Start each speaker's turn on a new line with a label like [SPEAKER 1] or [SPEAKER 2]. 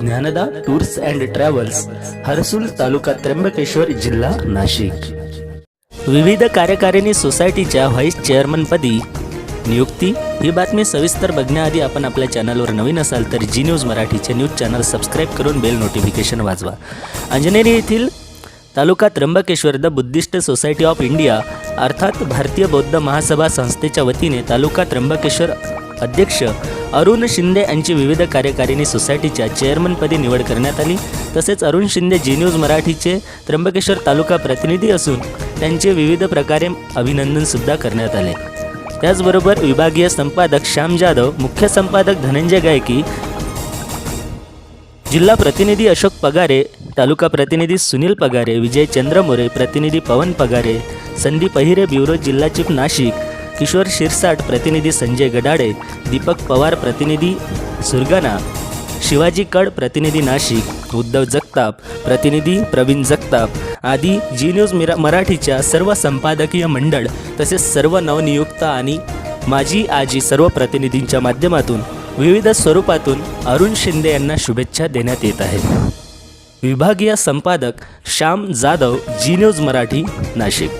[SPEAKER 1] Dnyanada tours and travels Harsul taluka Trimbakeshwar जिल्हा नाशिक. विविध कार्यकारिणी सोसायटीच्या व्हाईस चेअरमनपदी नियुक्ती. ही बातमी सविस्तर बघण्याआधी आपण आपल्या चॅनलवर नवीन असाल तर जी न्यूज मराठीचे न्यूज चॅनल सबस्क्राईब करून बेल नोटिफिकेशन वाजवा. अंजनेरी येथील taluka Trimbakeshwar the Buddhist society of India अर्थात भारतीय बौद्ध महासभा संस्थेच्या वतीने तालुका त्र्यंबकेश्वर अध्यक्ष अरुण शिंदे यांची विविध कार्यकारिणी सोसायटीच्या चेअरमनपदी निवड करण्यात आली. तसेच अरुण शिंदे जी न्यूज मराठीचे त्र्यंबकेश्वर तालुका प्रतिनिधी असून त्यांचे विविध प्रकारे अभिनंदनसुद्धा करण्यात आले. त्याचबरोबर विभागीय संपादक श्याम जाधव मुख्य संपादक धनंजय गायकी जिल्हा प्रतिनिधी अशोक पगारे तालुका प्रतिनिधी सुनील पगारे विजय चंद्रमोरे प्रतिनिधी पवन पगारे संदीप अहिरे ब्युरो जिल्हा चिफ नाशिक किशोर शिरसाट प्रतिनिधी संजय गडाडे दीपक पवार प्रतिनिधी सुरगाणा शिवाजी कड प्रतिनिधी नाशिक उद्धव जगताप प्रतिनिधी प्रवीण जगताप आदी जी न्यूज मिरा मराठीच्या सर्व संपादकीय मंडळ तसेच सर्व नवनियुक्त आणि माजी आजी सर्व प्रतिनिधींच्या माध्यमातून विविध स्वरूपातून अरुण शिंदे यांना शुभेच्छा देण्यात येत आहेत. विभागीय संपादक श्याम जाधव जी न्यूज मराठी नाशिक.